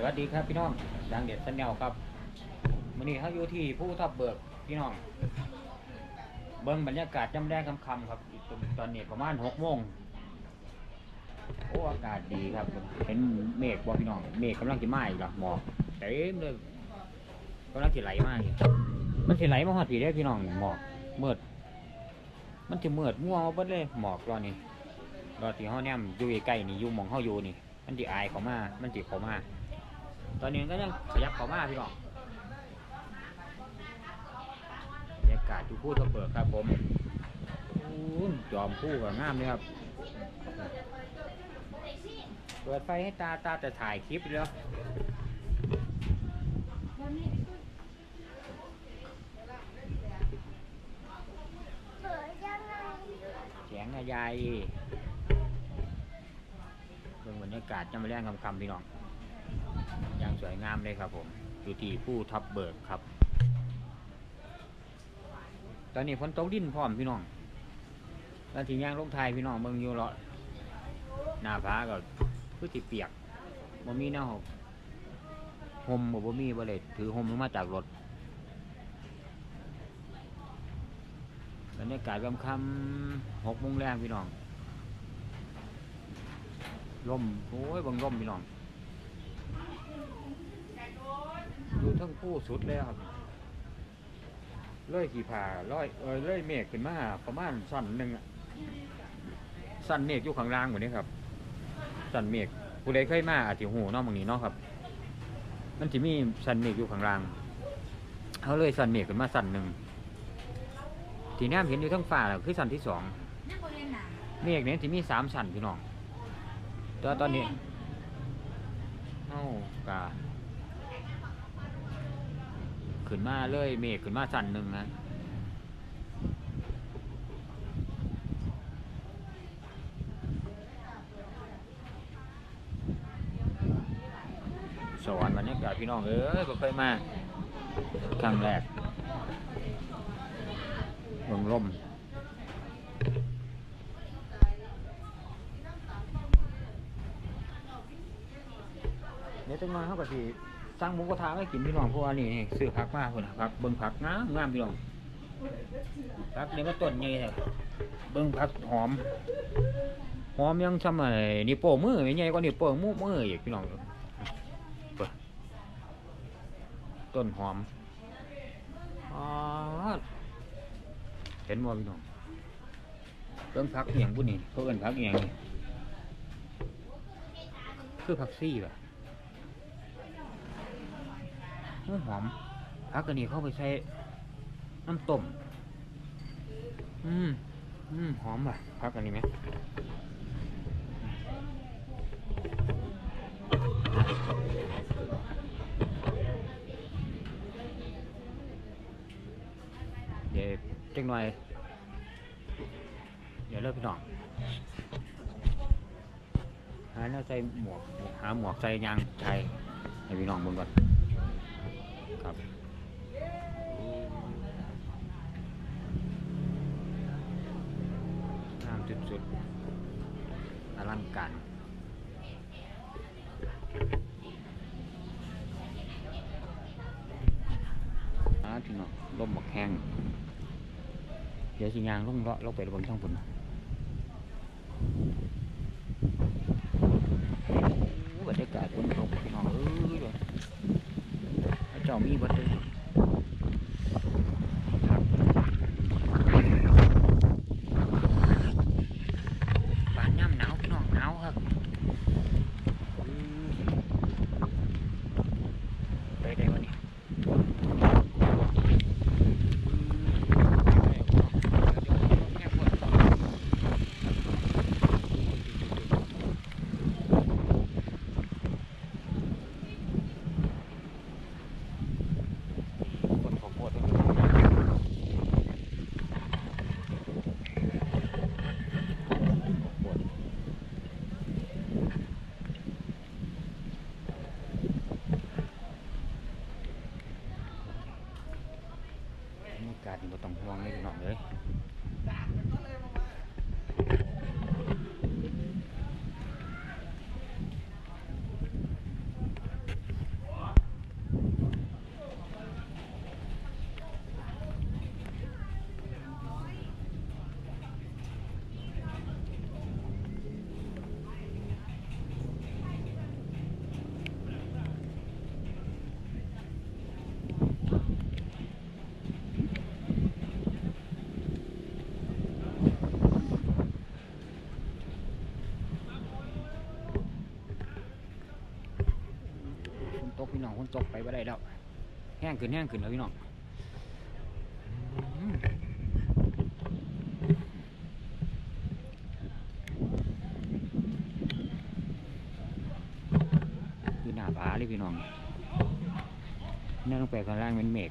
สวัสดีครับพี่น้องดังเด็ดสันแนวครับวันนี้เขาอยู่ที่ผู้ทับเบิกพี่น้อง เบิ้งบรรยากาศจำแรกคำคำครับตอนนี้ประมาณหกโมงโอ้อากาศดีครับ เห็นเมฆบ่พี่น้อง เมฆกำลังจะมาอีกแล้วหมอกเต็มเลยกำลังจะไหลมาอีกมันจะไหลมาหอดผีได้พี่น้องหมอกเมืดมันจะมืดมัวเอาเบิดเลยหมอกรอนี่รอที่เฮาเนี่ยอยู่ใกล้นี่อยู่มองเฮาอยู่นี่ มันจะอายเขามา มันจะเขามา ตอนนี้ก็ยังขยับเขามาพี่น้องบรรยากาศอยู่พูดเปิดครับผมยจอมคู่กับงามเลยครับ เปิดไฟให้ตาตาจะถ่ายคลิปอยู่แล้วเปิดยังไงแสงอะยายเบิ่งบรรยากาศจำแรงคำคำๆพี่น้อง สวยงามเลยครับผมอยู่ที่ผู้ทับเบิกครับ ตอนนี้ฝนตกดินพร้อมพี่น้องแล้วทีย่างลงไทายพี่น้องเบิ่งอยู่เลาะหน้าผาก็คือสิเปียกบ่มีแนวห่มบ่บ่มีบ่เลยถือห่มลงมาจากรถบรรยากาศค่ำค่ำหกโมงแรงพี่น้องลมโอ้ยบังลมพี่น้อง อยู่ทั้งผู้สุดเลยครับเลื่อยขี่ผาร้อยเออเลื่อยเมฆขึ้นมาประมาณสั้นหนึ่งอะสั้นเมฆอยู่ข้างล่างเหมือนนี้ครับสั้นเมฆผู้ใดเคยมาอาจจะหูนอกบางนี้เนาะครับ มันจะมีสั้นเมฆอยู่ข้างล่างเขาเลยสั้นเมฆขึ้นมาสั้นหนึ่งที่แนมเห็นอยู่ทั้งฝ่าคือสันที่สองเมฆเนี่ยที่มีสามสันพี่น้องตอนตอนนี้เอ้ากา ขึ้นมาเลยเมฆขึ้นมาสั่นหนึ่งนะสวรรค์บรรยากาศพี่น้องเอ้ยก็เคยมาครั้งแรกเมืองร่มเดี๋ยจังมาเขาก็สิ สร้างหมูกระทะให้กินพี่น้องเพราะว่านี่ซื้อผักมาคนน่ะผักเบิ่งผักงามงามพี่น้องผักนี่ก็ต้นใหญ่แท้เบิ่งผักหอมหอมยังสมัยนี่โป้มือใหญ่กว่านี่โป้มือมืออีกพี่น้องต้นหอมอเห็นบ่พี่น้องเรื่งพักเอียงบุนี่เขาเอิ้นพักเอียงนี่คือผักซี่ป่ะเออ หอมพักอันนี้เข้าไปใส่น้ำต้ม อืม อืม หอมป่ะพักอันนี้ไหมเดี๋ยวจังหน่อย เดี๋ยวเลิกพี่น้องหาแนวใส่หมวก หาหมวกใส่ยางใส่ให้พี่น้องบนก่อนครับงามสุดๆอลังการอา พี่น้องลมบักแห้งเดี๋ยวสิยางลงเลาะเราไประบนช่องพุ่นบรรยากาศบนตกพี่น้องเอ้ยเจ้ามีบัตรเลยครับบ้านย่ำหนาวพี่น้องหนาวครับอื้อไปได้วันนี้ คนของโคตร พี่น้องคนตกไปบ่ได้แล้วแห้งขึ้นแห้งขึ้นแล้วพี่น้องคือหน้าผาเลยพี่น้องนั่งลงไปข้างล่างเป็นเมฆ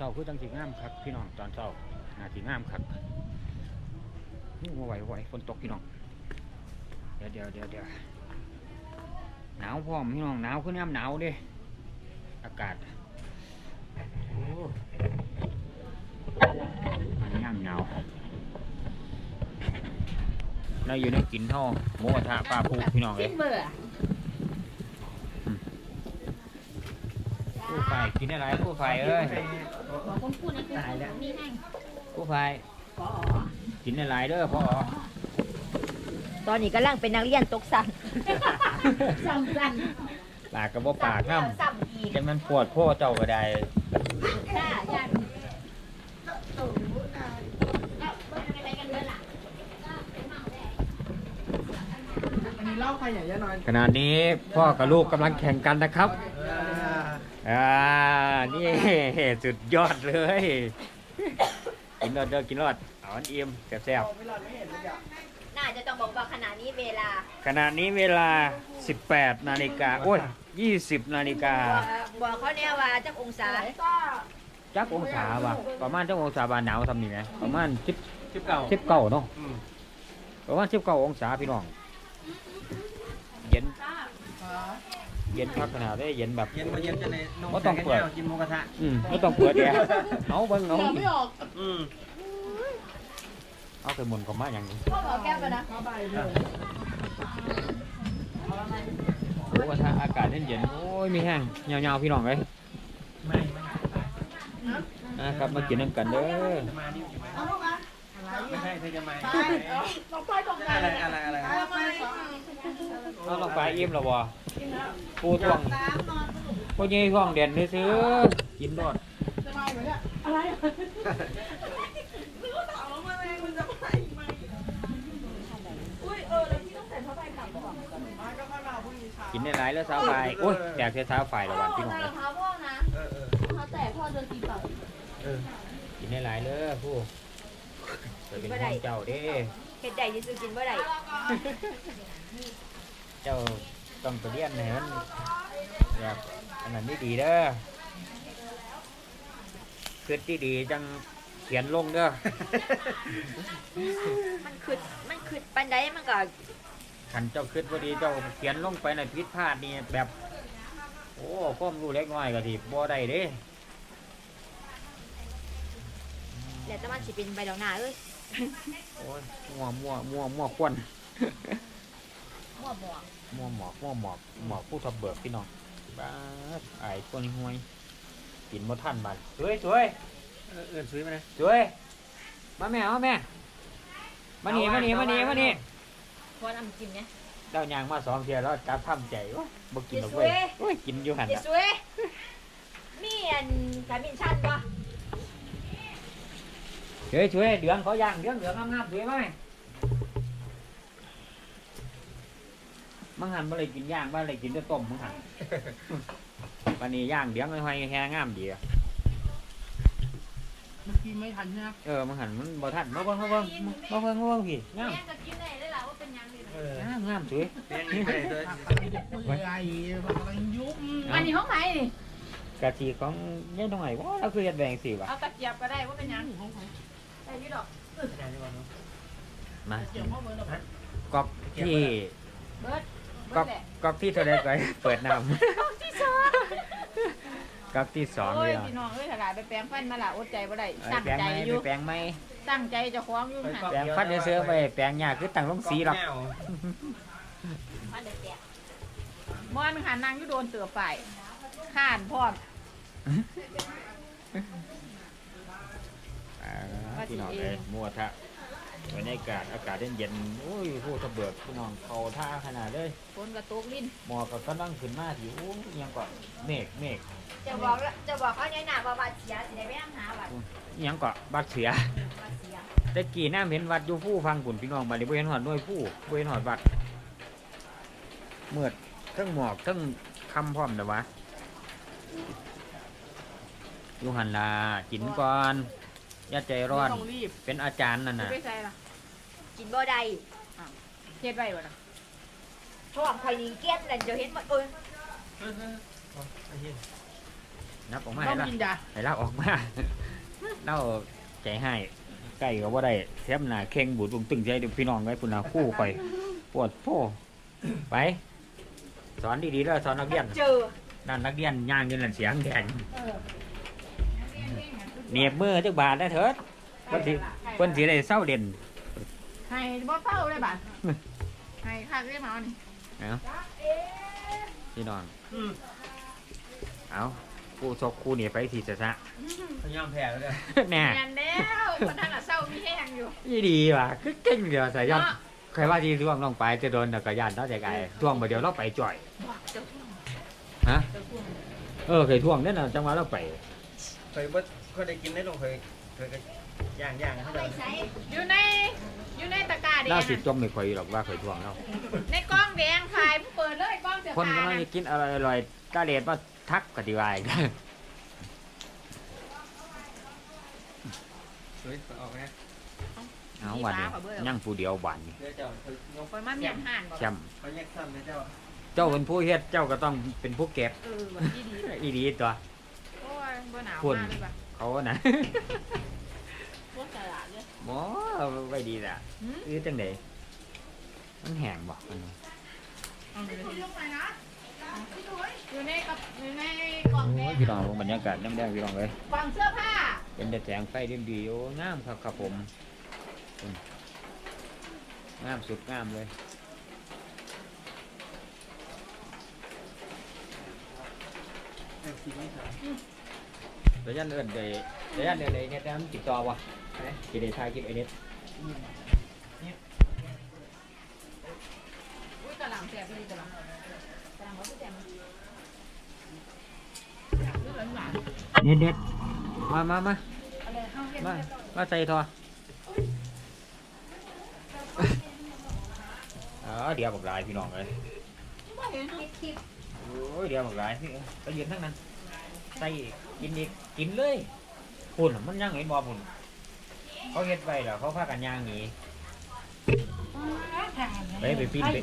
เช้าคือจังสีงามครับพี่น้องตอนเช้าน่าสีงามครับนี่ว่าไหวไหวฝนตกพี่น้องเดี๋ยวเดี๋ยวเดี๋ยวเดี๋ยวหนาวพร้อมพี่น้องหนาวขึ้นน้ำหนาวเด้อากาศโอ้น้ำหนาวเราอยู่ในกินท่อหมูกระทะปลาปูพี่น้องเลย เบื่อ ผู้ไฟ กินอะไรผู้ไฟเอ้ยบอกคนพูดนะคือมีแห้งผู้ไฟพอกินอะไรเด้อพ่อตอนนี้กำลังเป็นนักเรียนตกสันซ้ำกันปากกับบ่ปากน้ซ้ำอีกำจะมันปวดพ่อเจ้าก็ได้จ้าย่านอันนี้เล่าใครอย่างเยอะหน่อยขณะนี้พ่อกับลูกกำลังแข่งกันนะครับอ่า นี่สุดยอดเลยกินรอดเด้อกินรอดเอาอันเอี่ยมแซ่บไม่รอดไม่เห็นเลยอะน่าจะต้องบอกว่าขณะนี้เวลาๆขณะนี้เวลา 18นาฬิกาโอ้ย20นาฬิกาบอกเขาเนี่ยว่าจักองศาจักองศาว่ะประมาณจักองศาบานหนาวทำนี่ไหมประมาณ10 ชิปเก่า19เนาะประมาณ19องศาพี่น้องเย็นเย็นพักขนาดได้เย็นแบบ เย็นมาเย็นจะในนมก็ต้องเปิดแข็งแน่กินหมูกระทะอืมไม่ต้องเปิดแอร์เอาเบิ่งเอาไม่ออกอืมเอาไปหมุนก็มาอย่างนี้พ่อบอกแก้วไปนะโอ้ถ้าอากาศเย็นๆโอ้ยมีแห้งยาวๆพี่น้องเลยไม่ไม่นะครับมากินน้ำกันเด้อจะมานี่อยู่ไหม ไม่ใช่เธอจะมาลองไปตรงกัอะไรอะไรอะไรเอาลงไปอิ่มแล้วบ่ปูทวงปูยี่ท่วงเด่นซื้อกินรอดจะมาเหมือนกันอะไรกินได้หลายแล้วสาวไฟโอ้ยแดกเสียสาวไฟระหว่างพี่น้องเลยเท้าพ่อนะเท้าแต่พ่อเดินตีเปล่ากินได้หลายเลยผู้ เปิดเป็นของเจ้าเด้เฮ็ดใดที่ซื้อกินบ่ได้เจ้าต้องไปเรียนให้มันแบบอันนั้นนี่ดีเด้อคิดที่ดีจังเขียนลงเด้อ มันคือมันคือปันไดมันก็ขันเจ้าคิดว่าดีเจ้าเขียนลงไปในผิดพลาดนี่แบบ โอ้ความรู้เล็กน้อยก็ทีบ่ได้เด้แล้วแต่มันสิเป็นใบดอกหน้าเอ้ย โอ้ยมั่วมั่วมั่วมั่วควนมั่วหมวกมั่วหมอกมั่วหมอกหมอกผู้ทับเบิกพี่น้องบ้าดไอ้ตัวนี้ห่วยกินบ่ทันบัดสวยสวยเออเออซื้อมาเลยสวยมาแม่มาแม่มานี่มานี่มานี่มานี่พอน้ำจิ้มเนี่ยเจ้ายางมาสองเทียแล้วจับทำใจวะบ่กินหรอกเว้ยเย้สวยโอ้ยกินอยู่หันเดี๋ยวน่ะ สวยมีอันขมิ้นชันบ่ เฮ้ยช่วยเดืองเขาย่างเดืองเดืองงามๆสวยไหมมังหันบ่เลยกินย่างบ่เลยกินแต่ต้มมังหันวันนี้ย่างเดืองห้อยๆแค่งามดีอะเมื่อกี้ไม่ทันใช่ไหมเออมังหันมันบ่ทันมาเบิ่งมาเบิ่งมาเบิ่งมาเบิ่งพี่งามแม่ก็กินได้เลยล่ะว่าเป็นยังไงเอองามงามสวยเป็นนี่ไปเลยเปื่อยกำลังยุบอัอันนนี้นี้ห้องไหนนี่กะทิของยายน้อยว่าเราคือเฮ็ดแบงสิวะเอาตะเกียบก็ได้ว่าเป็นยังได้ยี่ดอก มาเกี่ยวข้อมือเราก๊อกที่เบิร์ดก๊อกก๊อกที่เท่าใดก็เปิดน้ำที่สองก๊อกที่สองโอ้เลยยพี่น้องเอ้ยถลายไปแปลงฟันมาละอดใจบ่ได้เอาตั้งแปลงใจไหมอยู่ไปแปลงไหมตั้งใจจะคล้องอยู่หันแปลงฟันเสื้อๆไปแปลงยากคือตั้งลงสีหรอกมันเดือดแตกมอนหันนางอยู่โดนเตือฝ่ายข้านพร้อมอ่า พี่น้องเลยมัวทะบรรยากาศอากาศเย็นๆโอ้ยผู้ทะเบิกพี่น้องเขาท่าขนาดเลยฝนกระตกลิ้นหมอกก็กำลังขึ้นมาที่โอ้ยอิหยังก็เมฆเมฆจะบอกละจะบอกเขาเนี่ยหนาว่าบาดเสียสิได้ไปนั่งหาบัดอิหยังก็บักเสียบาดเสียแต่กี้น้าเห็นวัดอยู่ผู้ฟังปุ่นพี่น้องมาเลยบ่เห็นหอดหน่วยผู้บ่เห็นหอดวัดเมือดทั้งหมอกทั้งคำพร้อมแต่วะอยู่หันลากินก่อน อย่าใจร้อนไม่ต้องรีบเป็นอาจารย์นั่นจะน่ะ ไปใส่ล่ะกินบ่ได้เฮ็ดไว้บ่ล่ะท้องข่อยนี่เกลี้ยนนั่นจะเห็นบ่เอ้ยเออเออเอาไอ้เหี้ยนับออกมาต้อให้งละกินจ้ะให้เราออกมาเราใจให้ใกล้ก็บ่ได้แถมหน้าเข่งบูดบุงตึงใจเดี๋ยวพี่น้องไว้พุ่นน่ะคู่ข่อยปวดโพไป สอนดีๆแล้วสอนนักเรียน เจอ นั่นนักเรียนย่างอยืนนั่นเสียงแดงเหนียบมือจักบาทได้เถิดเพิ่นสิเพิ่นสิได้เศร้าเด่นให้บ่เฝ้าเลยบัดให้คักได้มาเอานี่พี่น้องอืมเอาคู่ชกคู่นี่ไปทีจะซะพยายามแพ้แล้วเนี่ยแน่แม่นแล้วคนนั้นน่ะเศร้ามีแห้งอยู่ยี่ดีว่ะคือเก่งเดียวสายยันเนใครว่าที่ท่วงลงไปจะโดนนักยานเท่าใจไกลท่วงมาเดียวเราไปจ่อยฮะเออเคยท่วงเนี่ยนะจังหวะเราไปเคยบ่เคยได้กินได้ลงเคยเคยก็ย่างย่างให้ไปเราใส่อยู่ในอยู่ในตะกร้าแดล่างสิจมไม่ค่อยหรอกว่าเคยท่วงเราในกล้องแดงขายเปิดเลยกล้องเสียคนขากำลังนะจะกินอะไรอร่อยๆกาเลดมาทักกติวายเฮ้ยออกไหมเอาวันนี้ยังผู้เดียวบันนี่เดี๋ยวเจ้าเคยยกคอยมาเมียนห่านบ่แชมป์เขาแยกซ้ำเลยเจ้าเจ้าเป็นผู้เฮ็ดเจ้าก็ต้องเป็นผู้เก็บเออวันที่ดีอีดีตัวโอ้ยบ่หนาวคุณมากเลยป่ะ เขานะโคตรตลาดเลยหมอไว้ดีละหืมอือจังไดมันแห้งบ่มันนี่เอาเลยลงไปนะอยู่ในกับอยู่ในกล่องแดโอ้ยงพี่น้องบรรยากาศน้ำแดงพี่น้องเลยกล่องเสื้อผ้าเป็นแต่แสงไฟเดียมดีโอ้งามครับครับผมอืมงามสุดงามเลย เออกินไม่ทันเดี๋ยวยันเอินเดี๋ยวเดี๋ยวยันเอินเลยเนี่ยแต่มันติดต่อวะกินได้ทายกินไอเน็ตอุ้ยกระหล่ำแสบเลยกระหล่ำกระหล่ำเขาแสบดูหวานหวานเน็ตเน็ตมามามาอะไรเข้าเรียนมามาใส่ทออ๋อเดี๋ยวบอกหลายพี่น้องเลยไม่เห็นคลิปโอ้ยเดี๋ยวบอกหลายพี่ไปยืนทั้งนั้นใส่อี กกินอีกกินเลยพุ่นน่ะมันยังเห็นบ่พุ่นเขาเฮ็ดไปแล้วเขาพากันย่างหนีไปไปปิ้นไป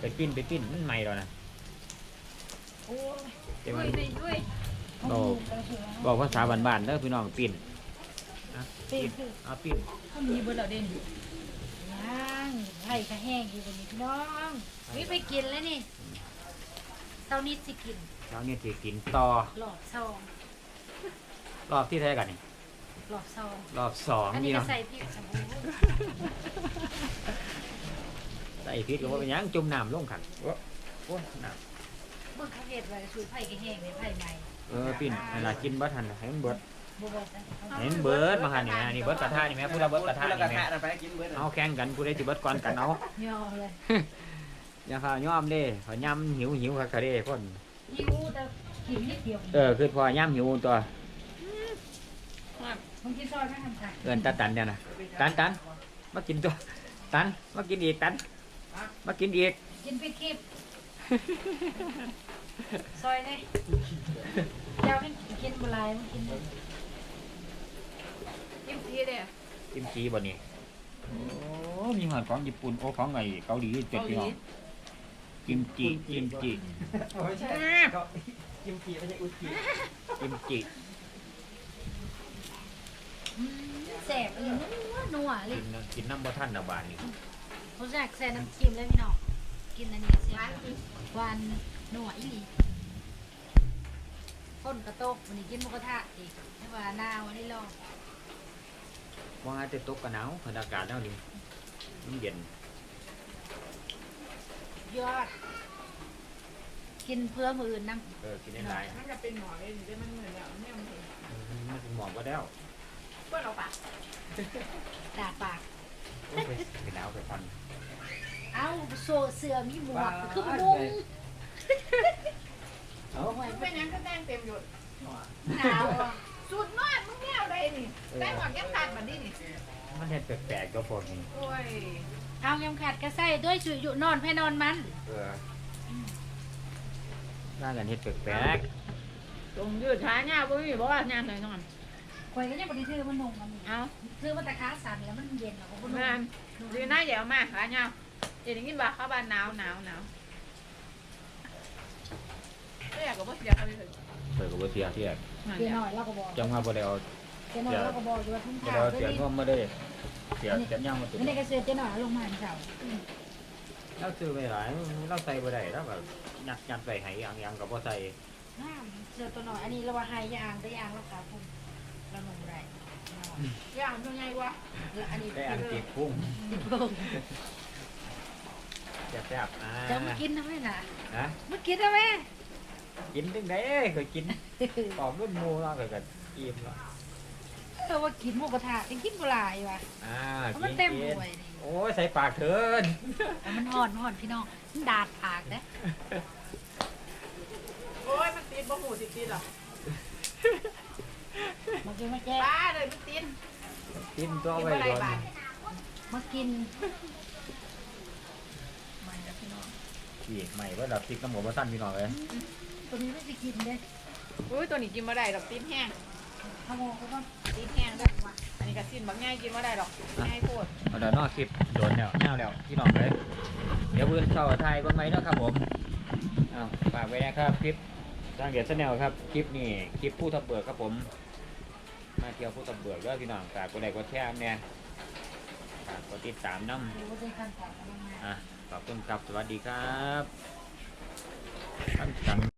ไปปิ้นไปปิ้นมันใหม่แล้วนะโอ้ยเดี๋ยวด้มัวนยด้วยบอกบอกภาษาบ้านๆเด้อพี่น้องปิ้นอะปิ้นเอาปิ้นเขามีเบอร์เราเด่นอยู่ย่างไผ่ก็แห้งอยู่กันนี่พี่น้องวิไปกินแล้วนี่เท่านี้สิกินเช้านี้สิกินต่อหลอดซอง รอบที่เท่าไหร่กันนี่หลอดซองรอบสองอันนี้พี่ก็น้องใส่พริกสมูใส่พริกก็บ่เป็นหยังจุ่มน้ำลงขันโอ้โอ้ยน้เบิ่งเขาเฮ็ดไว้สูตรไผ่ก็แห้งเลยไผ่ใหม่ำเออปิ้นเวลากินบ่ทันให้มันเบิดบ่เบิดนะให้มันเบิดมาหันนี่แม่นี่เบิดกระทะนี่แม่พูดละเบิดกระทะพูดนี่กระแม่ทะนั่นไปกินเบิดเอาแข่งกันผู้ใดสิเบิดก่อนกันเอาย่อเลยอย่าพายอมเด้ขอยำหิวหิวคักๆเด้คน หิวแต่กินนิดเดียวเออคือพอยำหิวตัว มึงกินซอยไม่ทำค่ะเอินตาตันเนี่ยนะตันตันมากินตัวตันมากินอีกตันมากินอีกกินพริกคลิปซอยนี่เจ้าให้กินบ่หลายมึงกินบ่กิมซีเด้อกิมจีบ่นี่โอ้มีหอดของญี่ปุ่นโอ้ของไงเกาหลีเจ็ดพี่น้องกิมจิกิมจิโอ้ยใช่ก็กิมจิไม่ใช่อุจิกิมจิ อืมแซ่บอีนัวนัวเลกิยนนะกินน้ำบ่ท่านนะบานนี่เขาแจกแซ่น้ำจิ้มเลยพี่น้องกินอันนี้แซ่บหวานนัวอีหลีคนกระโตกวันนี้กินหมูกระทะอีกไม่ว่าหน้าวันนี้รอว่าจะตกกระหนาวบรรยากาศแล้วนี่มันเย็นยอด กินเพื่อมืออื่นนั่งเออกินได้หลายมันจะเป็นหมอเลยหรือจะมันเหมือนแบบไม่มันเห็นมันเป็นหมอกก็แล้ว เพื่อนเราปะดาดปากโอ้ยไปหนาวไปพันเอาโซเสือมีหมวกคือมุ้งเอ้ามึงเป็นยังก็แต่งเต็มอยู่หนาวอะสุดนอดมึงแนวใดนี่แต่งหมดแก้มขาดแบบนี้นี่มันเห็ดแปลกๆก็พวกนี้โอ้ยเอายำขาดกระใส่ด้วยสุอยู่นอนให้นอนมัน เออน่ากันเห็ดแปลกตรงยืดขาเนี่ยบ่มีบ่ว่าเนี่ยหน่อยนอน ข่อยก็ยังบ่ได้ซื้อมันนงมันเอาซื้อมาแต่ค้าสั่นแล้วมันเย็นแล้วก็บ่นแม่งนดีน่าอย่าเอามาขาเนี่ยเดี๋ยวนี้บ่าเข้าบ้านหนาวหนาวหนาวไม่อยากกับบ่เสียเขาเลยๆเปิดกับว่าเสียเสียเสียหน่อยเราก็บอกจังว่าบ่ได้เอาเสียหน่อยเราก็บอกอยู่ว่าทุ่งบ่เท้าได้เอาด้วเสียยงวมาได้เสียเสียย่างมาติดนี่ก็เสียเสียหน่อยลงมาเช้าเราซื้อไปหลายเราใส่บ่ได้แล้วแบบยัดยัดใส่ไหยังยังก็บ่ใส่เสื้อตัวหน่อยอันนี้เราว่าหายยางได้ยางแล้วค่ะคุณ เราลงได้อย่างยังไงวะแล้วอันนี้ได้อันติดพุ่งแซ่บๆอ่าจะมากินทำไมน่ะนะมากินทำไมกินจังได๋เคยกินตอบรุ่นหมู่เราเคยกันอิ่มแล้วเออว่ากินหมูกระทะยังกินบ่หลายว่ะอ่าเพราะกิมันนเต็มกิหนน่วยนี่โอ้ยใส่ปากเถินแต่มันห่อนห่อนพี่น้องมันดาดปากนะโอ้ยมันติดบ่หูติดติดหรอ มากินมาแก้ป้าเลยมันติดกินตัวกินไว้อะไรก่อนบ้างมากินมันนะพี่น้องอีกใหม่ว่าดับพริกน้ำหมูมาสั้นพี่น้องเลยตัวนี้ไม่ไปกินเลยอุ้ยตัวนี้กินมาได้ดอกติดแห้งขโมยเขาก็ติดแห้งด้วยอันนี้ก็สิ้นบางง่ายกินมาได้ดอกง่ายโคตรเอาเดี๋ยวนอกคลิปโดนแล้วแนวแล้วพี่น้องเลยเดี๋ยวเพื่อนเช่าไทยบ้างไหมเนาะครับผมอ้าวฝากไว้นะครับคลิปสร้างเดียดแนลครับ คลิปนี้คลิปผู้ทับเบิกครับผม มาเที่ยวผู้ตำรวจเยอะพี่น้องฝากกดไลค์กดแชร์เนี่ยฝากกดติดตามน้ำเดี๋ยวว่าจะขั้นตอนกันมาอะขอบคุณครับ สวัสดีครับท่านจัง